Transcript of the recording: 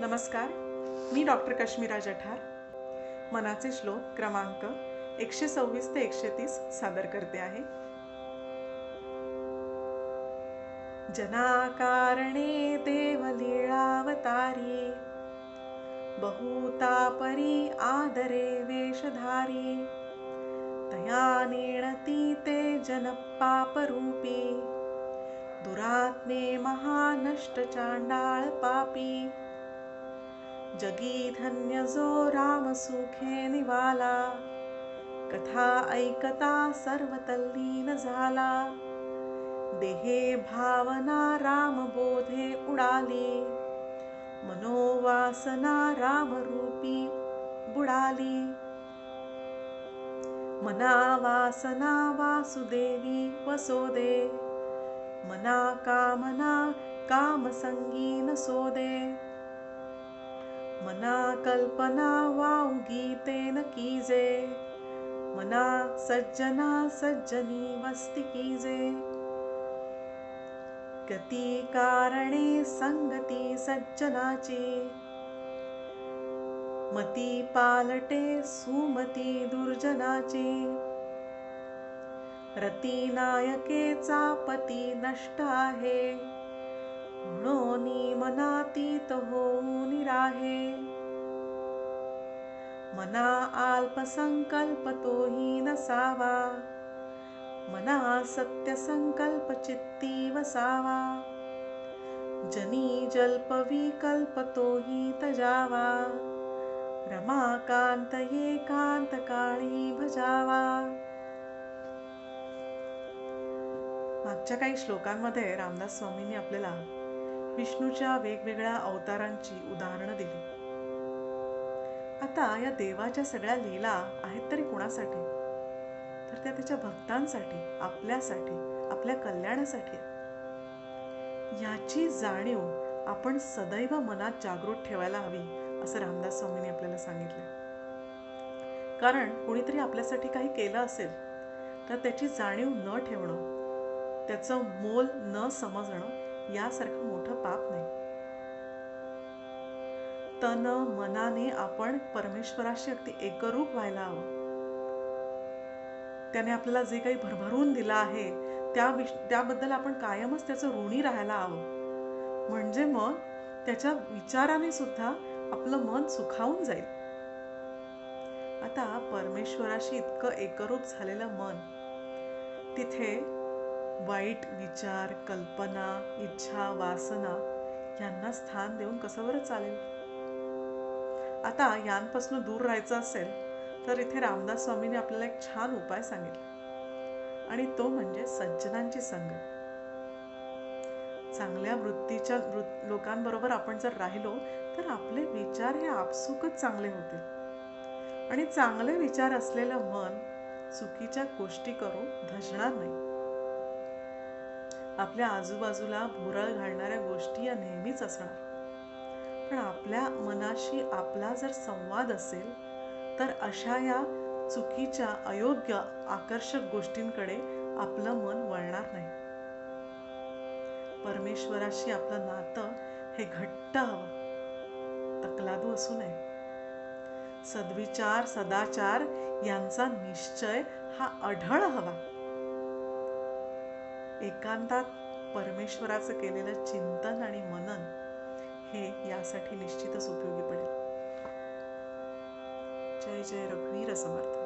नमस्कार मी डॉक्टर कश्मीरा जठार. मनाचे श्लोक क्रमांक एकशे सव्वीस ते एकशे तीस सादर करते आहे. जनाकारणे देवलीळावतारी बहुतापरी आदरे वेशधारी तया नेणती ते जनपापरूपी दुरात्मे महानष्ट चांडाळ पापी जगी धन्यजो ऐकता सर्वतल्लीन झाला। देहे भावना रामबोधे मनोवासना रामरूपी बुडाली। मना वासना वासुदेवी वसोदे मना कामना कामसङ्गीन सोदे। मना कल्पना वाऊगीतेन कीजे। मना सज्जना सज्जनी वस्ती कीजे। गती कारणे संगती सज्जनाची मती पालटे सुमती दुर्जनाची रती नायकेचा पती नष्ट आहे म्हणून मनातीत होऊन राहे मना अल्पसंकल्प तोही नसावा. मना सत्य संकल्प चित्ती वसावा जनी जल्प विकल्प तोही तजावा. रमाकांत एकांत काळी भजावा. मागच्या काही श्लोकांमध्ये रामदास स्वामींनी आपल्याला विष्णूच्या वेगवेगळ्या अवतारांची उदाहरणं दिली. आता या देवाच्या सगळ्या लीला आहेत तरी कुणासाठी? तर त्या त्याच्या भक्तांसाठी आपल्यासाठी आपल्या कल्याणासाठी. याची जाणीव आपण सदैव मनात जागृत ठेवायला हवी असं रामदास स्वामींनी आपल्याला सांगितलं. कारण कोणीतरी आपल्यासाठी काही केलं असेल तर त्याची जाणीव न ठेवणं त्याचं मोल न समजणं यासारखं मोठं पाप नाही. तन मनाने आपण परमेश्वराशी अगदी एकरूप व्हायला हवं. त्याने आपल्याला जे काही भरभरून दिलं आहे त्या विश त्याबद्दल आपण कायमच त्याचं ऋणी राहायला हवं. म्हणजे मग त्याच्या विचाराने सुद्धा आपलं मन सुखावून जाईल. आता परमेश्वराशी इतकं एकरूप झालेलं मन तिथे वाईट विचार कल्पना इच्छा वासना यांना स्थान देऊन कसं बरं चालेल? आता यांपासून दूर राहायचं असेल तर इथे रामदास स्वामींनी आपल्याला एक छान उपाय सांगितला. आणि तो म्हणजे सज्जनांची संगत चांगल्या वृत्तीच्या लोकांबरोबर आपण जर राहिलो तर आपले विचार हे आपसुकच चांगले होतील. आणि चांगले विचार असलेलं मन चुकीच्या गोष्टी करू धजणार नाही. आपल्या आजूबाजूला भुरळ घालणाऱ्या गोष्टी या नेहमीच असणार. पण आपल्या मनाशी आपला जर संवाद असेल तर अशा या चुकीच्या अयोग्य आकर्षक गोष्टींकडे आपलं मन वळणार नाही. परमेश्वराशी आपलं नातं हे घट्ट हवं. तकलादू असू नये. सद्विचार सदाचार यांचा निश्चय हा अढळ हवा. एकांतात परमेश्वराचं केलेलं चिंतन आणि मनन हे यासाठी निश्चितच उपयोगी पडेल. जय जय रघुवीर समर्थ.